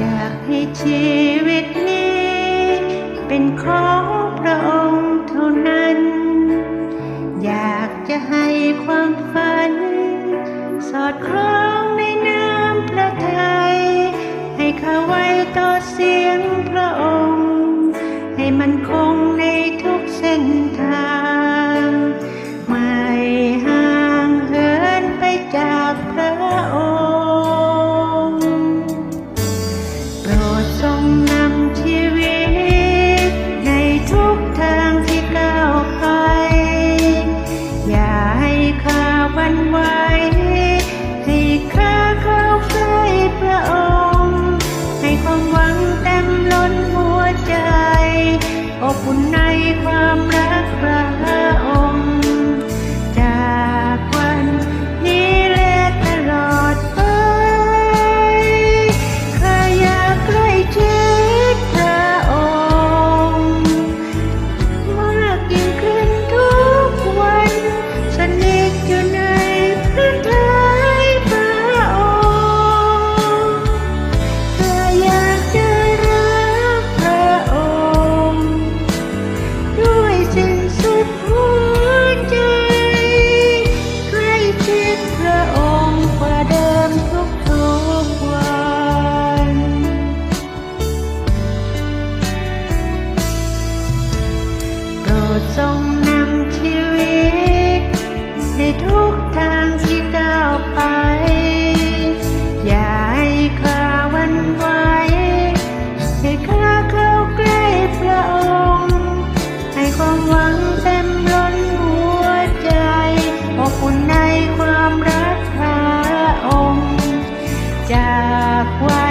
อยากให้ชีวิตนี้ เป็นของพระองค์เท่านั้น อยากจะให้ความฝัน สอดคล้องในน้ำพระทัยให้ข้าไว้ต่อเสียงพระองค์ ให้มันคงากไว้